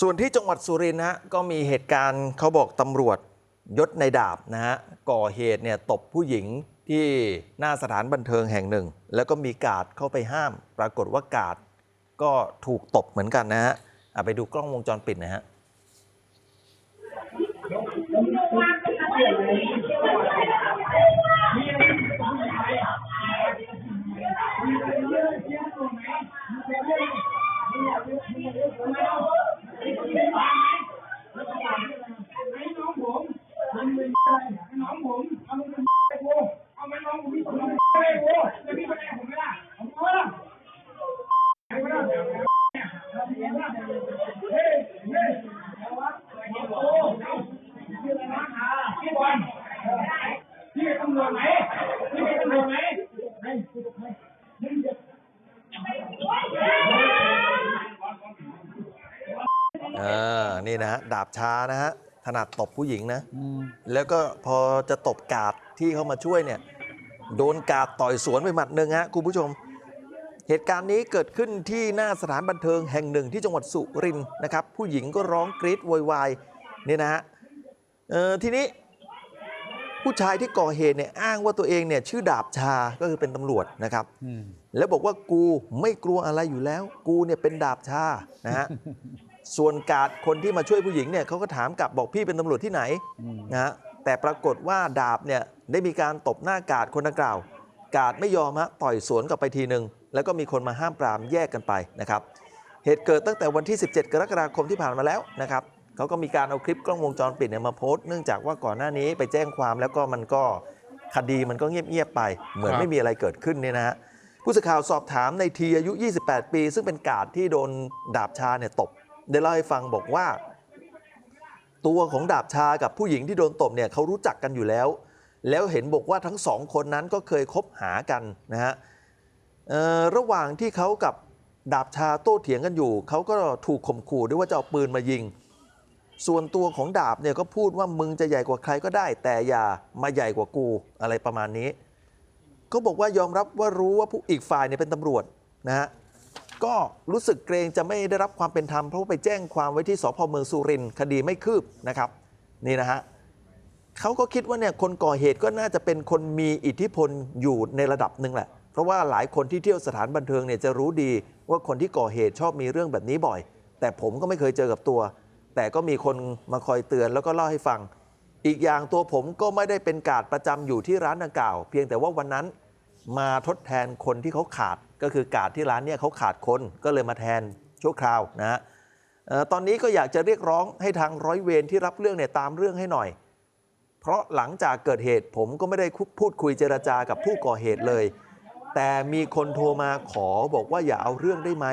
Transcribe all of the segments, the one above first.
ส่วนที่จังหวัดสุรินทร์นะฮะก็มีเหตุการณ์เขาบอกตำรวจยศในดาบนะฮะก่อเหตุเนี่ยตบผู้หญิงที่หน้าสถานบันเทิงแห่งหนึ่ง แล้วก็มีกาดเข้าไปห้าม ปรากฏว่ากาดก็ถูกตบเหมือนกันนะฮะอะไปดูกล้องวงจรปิดนะฮะ นตำรวจไหมพี่เป็นตำรวจไหมเออนี่นะฮะดาบชานะฮะถนัดตบผู้หญิงนะ แล้วก็พอจะตบกาดที่เข้ามาช่วยเนี่ยโดนกาดต่อยสวนไปหมัดหนึ่งฮะคุณผู้ชม เหตุการณ์นี้เกิดขึ้นที่หน้าสถานบันเทิงแห่งหนึ่งที่จังหวัดสุรินทร์นะครับ ผู้หญิงก็ร้องกรี๊ดโวยวายเนี่ยนะฮะเออทีนี้ผู้ชายที่ก่อเหตุเนี่ยอ้างว่าตัวเองเนี่ยชื่อดาบชาก็คือเป็นตำรวจนะครับแล้วบอกว่ากูไม่กลัวอะไรอยู่แล้ว กูเนี่ยเป็นดาบชานะฮะ ส่วนกาดคนที่มาช่วยผู้หญิงเนี่ยเขาก็ถามกลับบอกพี่เป็นตำรวจที่ไหนนะฮะแต่ปรากฏว่าดาบเนี่ยได้มีการตบหน้ากาดคนดังกล่าว กาดไม่ยอมฮะต่อยสวนกลับไปทีหนึ่งแล้วก็มีคนมาห้ามปรามแยกกันไปนะครับ เหตุเกิดตั้งแต่วันที่ 17 กรกฎาคมที่ผ่านมาแล้วนะครับเขาก็มีการเอาคลิปกล้องวงจรปิดเนี่ยมาโพสต์เนื่องจากว่าก่อนหน้านี้ไปแจ้งความแล้วก็มันก็คดีมันก็เงียบๆไป เหมือนครับไม่มีอะไรเกิดขึ้นเนี่ยนะฮะผู้สื่อข่าวสอบถามในทีอายุ 28 ปี ซึ่งเป็นกาดที่โดนดาบชาเนี่ยตบ ได้เล่าให้ฟังบอกว่า ตัวของดาบชากับผู้หญิงที่โดนตบเนี่ยเขารู้จักกันอยู่แล้ว แล้วเห็นบอกว่าทั้งสองคนนั้นก็เคยคบหากันนะฮะระหว่างที่เขากับดาบชาโต้เถียงกันอยู่ เขาก็ถูกข่มขู่ด้วยว่าจะเอาปืนมายิง ส่วนตัวของดาบเนี่ยก็พูดว่ามึงจะใหญ่กว่าใครก็ได้ แต่อย่ามาใหญ่กว่ากูอะไรประมาณนี้ ก็บอกว่ายอมรับว่ารู้ว่าผู้อีกฝ่ายเนี่ยเป็นตำรวจนะฮะ ก็รู้สึกเกรงจะไม่ได้รับความเป็นธรรมเพราะว่าไปแจ้งความไว้ที่สพเมืองสุรินทร์คดีไม่คืบนะครับ นี่นะฮะเขาก็คิดว่าเนี่ยคนก่อเหตุก็น่าจะเป็นคนมีอิทธิพลอยู่ในระดับหนึ่งแหละ เพราะว่าหลายคนที่เที่ยวสถานบันเทิงเนี่ยจะรู้ดีว่าคนที่ก่อเหตุชอบมีเรื่องแบบนี้บ่อย แต่ผมก็ไม่เคยเจอกับตัว แต่ก็มีคนมาคอยเตือนแล้วก็เล่าให้ฟัง อีกอย่างตัวผมก็ไม่ได้เป็นกาดประจำอยู่ที่ร้านดังกล่าว เพียงแต่ว่าวันนั้น มาทดแทนคนที่เขาขาดก็คือกาดที่ร้านเนี่ยเขาขาดคนก็เลยมาแทนชั่วคราวนะฮะตอนนี้ก็อยากจะเรียกร้องให้ทางร้อยเวรที่รับเรื่องเนี่ยตามเรื่องให้หน่อย เพราะหลังจากเกิดเหตุผมก็ไม่ได้พูดคุยเจรจากับผู้ก่อเหตุเลย แต่มีคนโทรมาขอบอกว่าอย่าเอาเรื่องได้ไหม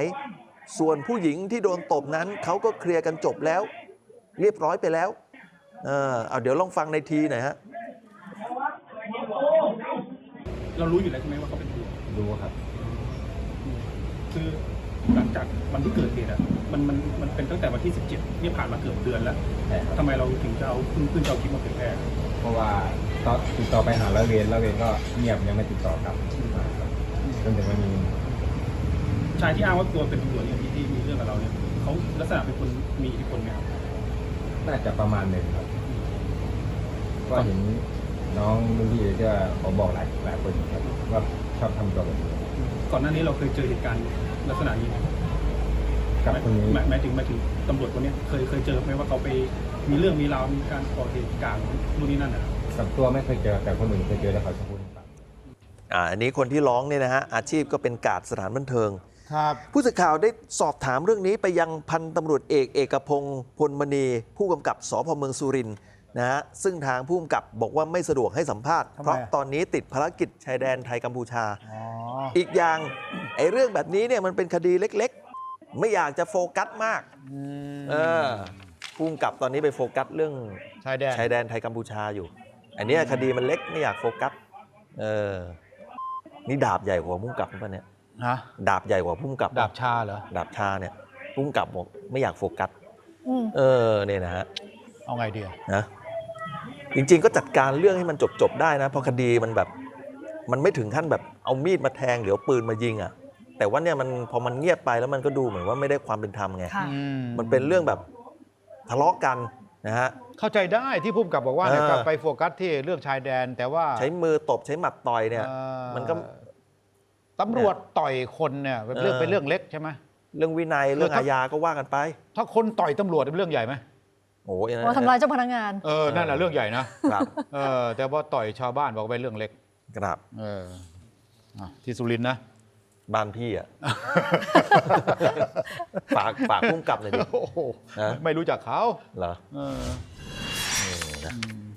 ส่วนผู้หญิงที่โดนตบนั้นเขาก็เคลียร์กันจบแล้ว เรียบร้อยไปแล้ว เออเอาเดี๋ยวลองฟังในทีหน่อยฮะ เรารู้อยู่แล้วใช่ไหมว่าเขาเป็นตำรวจรู้ครับคือหลังจากวันที่เกิดเหตุอะมันมันมันเป็นตั้งแต่วันที่ 17เนี่ยผ่านมาเกือบเดือนแล้วแต่ครับทำไมเราถึงจะเอาเพิ่งเพิ่งจะเอาคลิปมาเผยแพร่เพราะว่าตอนติดต่อไปหาร้อยเวรร้อยเวรก็เงียบยังไม่ติดต่อกลับมาครับจนถึงวันนี้ชายที่อ้างว่าตัวเป็นตำรวจเนี่ยที่ที่มีเรื่องกับเราเนี่ยเขาลักษณะเป็นคนมีอิทธิพลไหมครับน่าจะประมาณหนึ่งครับ ก็เห็น น้องรุ่นพี่ก็เขาบอกหลายหลายคนครับว่าชอบทำตัวแบบนี้ก่อนหน้านี้เราเคยเจอเหตุการณ์ลักษณะนี้ไหมกับคนนี้หมายหมายถึงหมายถึงตำรวจคนเนี้ยเคยเคยเจอไหมว่าเขาไปมีเรื่องมีราวมีการก่อเหตุกลางนู่นนี่นั่นอะกับตัวไม่เคยเจอแต่คนอื่นเคยเจอแล้วเขาจะพูดให้ฟัง อ่าอันนี้คนที่ร้องเนี่ยนะฮะอาชีพก็เป็นกาดสถานบันเทิง ครับผู้สื่อข่าวได้สอบถามเรื่องนี้ไปยังพันตำรวจเอกเอกพงศ์พลมณี ผู้กำกับสพเมืองสุรินทร์ นะฮะซึ่งทางผู้กำกับบอกว่าไม่สะดวกให้สัมภาษณ์ ทำไม เพราะอะตอนนี้ติดภารกิจชายแดนไทยกัมพูชา อ๋ออีกอย่างไอ้เรื่องแบบนี้เนี่ยมันเป็นคดีเล็กๆ ไม่อยากจะโฟกัสมากอืมเออผู้กำกับตอนนี้ไปโฟกัสเรื่องชายแดนชายแดนไทยกัมพูชาอยู่ อันเนี้ยคดีมันเล็กไม่อยากโฟกัสเออนี่ดาบใหญ่กว่าผู้กำกับป่ะเนี่ยฮะดาบใหญ่กว่าผู้กำกับ ดาบชาเหรอ ดาบชาเนี่ยพุ่งกลับบอกไม่อยากโฟกัสเออเนี่ยนะฮะเอาไงดีอะนะ จริง ๆ ก็จัดการเรื่องให้มันจบๆได้นะเพราะคดีมันแบบมันไม่ถึงขั้นแบบเอามีดมาแทงเดี๋ยวปืนมายิงอะแต่ว่าเนี่ยมันพอมันเงียบไปแล้วมันก็ดูเหมือนว่าไม่ได้ความเป็นธรรมไงค่ะอืมันเป็นเรื่องแบบทะเลาะกันนะฮะ เข้าใจได้ที่พุ่มกับบอกว่าเนี่ยเออ กลับไปโฟกัสที่เรื่องชายแดน แต่ว่าใช้มือตบใช้หมัดต่อยเนี่ย เอ่อมันก็ ตำรวจต่อยคนเนี่ยเป็นเรื่องเออ เป็นเรื่องเล็กใช่ไหม เรื่องวินัยเรื่องเออถ้าอาญาก็ว่ากันไป ถ้าคนต่อยตำรวจเป็นเรื่องใหญ่ไหม โอ้ยว่าทำร้ายเจ้าพนักงาน เออนั่นแหละเรื่องใหญ่นะครับเออแต่ว่าต่อยชาวบ้านบอกว่าเป็นเรื่องเล็กครับเอออะที่สุรินทร์นะ บ้านพี่อะ ฝากฝากพุ่มกลับหน่อยดิ โอ้โหนะไม่รู้จักเขาเหรอ เออ เออนะอืม